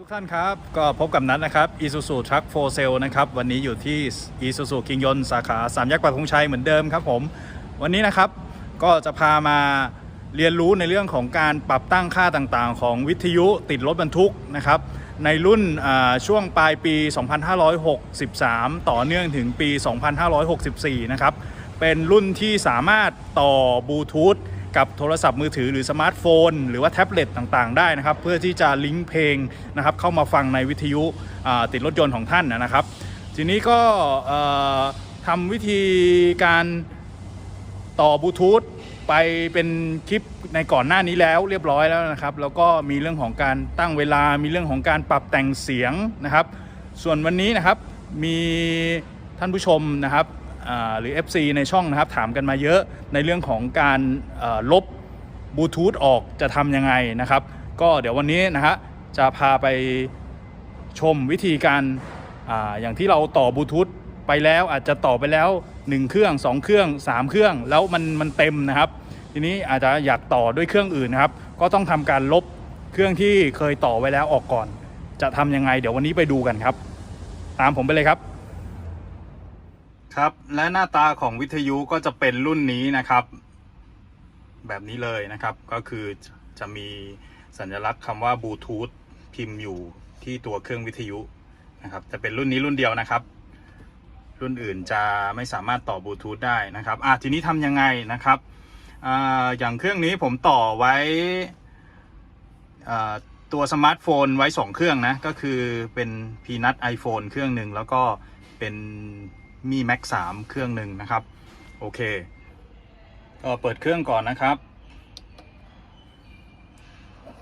ทุกท่านครับ ก็พบกับนัทนะครับ Isuzu Truck for Sale นะครับ วันนี้อยู่ที่ Isuzu กิงยนสาขาสามแยกปักธงชัยเหมือนเดิมครับผม วันนี้นะครับก็จะพามาเรียนรู้ในเรื่องของการปรับตั้งค่าต่างๆ ของวิทยุติดรถบรรทุกนะครับ ในรุ่นช่วงปลายปี 2563 ต่อเนื่องถึงปี 2564 นะครับ เป็นรุ่นที่สามารถต่อบลูทูธ กับโทรศัพท์มือถือหรือสมาร์ทโฟน หรือว่าแท็บเล็ตต่างๆ ได้นะครับ เพื่อที่จะลิงก์เพลงนะครับเข้ามาฟังในวิทยุติดรถยนต์ของท่านนะครับ ทีนี้ก็ทำวิธีการต่อบลูทูธไปเป็นคลิปในก่อนหน้านี้แล้วเรียบร้อยแล้วนะครับ แล้วก็มีเรื่องของการตั้งเวลา มีเรื่องของการปรับแต่งเสียงนะครับ ส่วนวันนี้นะครับมีท่านผู้ชมนะครับ หรือ FC ในช่องนะครับถามกันมาเยอะในเรื่องของการลบบลูทูธออกจะทำยังไงนะครับ ก็เดี๋ยววันนี้นะฮะจะพาไปชมวิธีการอาอย่างที่เราต่อบลูทูธไปแล้วอาจจะต่อไปแล้ว 1 เครื่อง 2 เครื่อง 3 เครื่อง แล้วมันมันเต็มนะครับ ทีนี้อาจจะอยากต่อด้วยเครื่องอื่นนะครับ ก็ต้องทำการลบเครื่องที่เคยต่อไว้แล้วออกก่อน จะทำยังไง เดี๋ยววันนี้ไปดูกันครับ ตามผมไปเลยครับ ครับและหน้าตาของวิทยุก็จะเป็นรุ่นนี้นะครับ แบบนี้เลยนะครับก็คือจะมีสัญลักษณ์คำว่าบลูทูธพิมพ์อยู่ที่ตัวเครื่องวิทยุนะครับจะเป็นรุ่นนี้รุ่นเดียวนะครับ รุ่นอื่นจะไม่สามารถต่อบลูทูธได้นะครับอะทีนี้ทำยังไงนะครับออย่างเครื่องนี้ผมต่อไว้ตัวสมาร์ทโฟนไว้ 2 เครื่องนะก็คือเป็น p ีนัท iPhone เครื่องหนึ่งแล้วก็เป็น มี Max 3 เครื่องหนึ่งนะครับ โอเคก็เปิดเครื่องก่อนนะครับ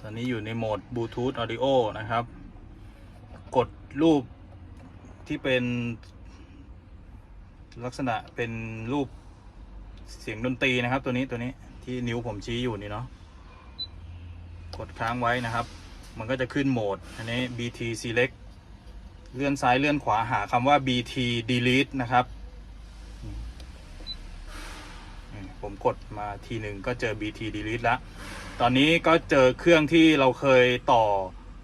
ตอนนี้อยู่ในโหมดบลูทูธออดิโอนะครับ กดรูปที่เป็นลักษณะเป็นรูปเสียงดนตรีนะครับ ตัวนี้ตัวนี้ที่นิ้วผมชี้อยู่นี่เนาะกดค้างไว้นะครับ มันก็จะขึ้นโหมด อันนี้ BT select เลื่อนซ้ายเลื่อนขวาหาคำว่า BT delete นะครับ ผมกดมาทีหนึ่งก็เจอ BT delete แล้ว ตอนนี้ก็เจอเครื่องที่เราเคยต่อ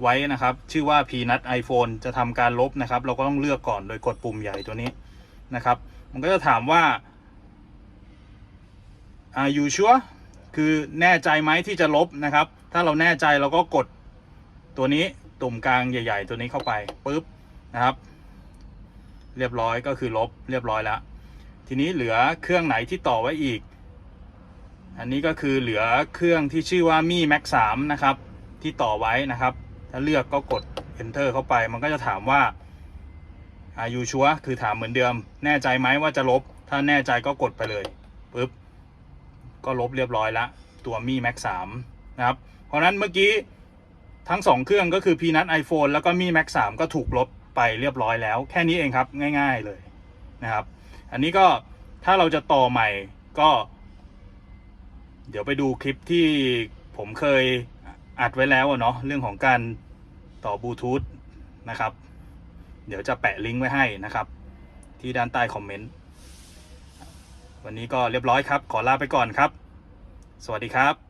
ไว้นะครับ ชื่อว่า p n u t iPhone จะทำการลบนะครับ เราก็ต้องเลือกก่อนโดยกดปุ่มใหญ่ตัวนี้นะครับ มันก็จะถามว่า are you sure คือแน่ใจไหมที่จะลบนะครับ ถ้าเราแน่ใจเราก็กดตัวนี้ตุ่มกลางใหญ่ ๆ ตัวนี้เข้าไปปุ๊บ นะครับ เรียบร้อยก็คือลบเรียบร้อยแล้ว ทีนี้เหลือเครื่องไหนที่ต่อไว้อีก อันนี้ก็คือเหลือเครื่องที่ชื่อว่ามี Max 3นะครับ ที่ต่อไว้นะครับ ถ้าเลือกก็กด enter เข้าไป มันก็จะถามว่าอายุชัวคือถามเหมือนเดิม แน่ใจไหมว่าจะลบ ถ้าแน่ใจก็กดไปเลยปุ๊บก็ลบเรียบร้อยแล้วตัวมี Max 3นะครับ เพราะนั้นเมื่อกี้ทั้ง 2 เครื่องก็คือ p ีนัท iPhone แล้วก็มี Max 3ก็ถูกลบ ไปเรียบร้อยแล้ว แค่นี้เองครับง่าย ๆเลยนะครับ อันนี้ก็ถ้าเราจะต่อใหม่ก็ เดี๋ยวไปดูคลิปที่ผมเคยอัดไว้แล้วเนาะเรื่องของการต่อบลูทูธนะครับ เดี๋ยวจะแปะลิงก์ไว้ให้นะครับ ที่ด้านใต้คอมเมนต์วันนี้ก็เรียบร้อยครับ ขอลาไปก่อนครับ สวัสดีครับ「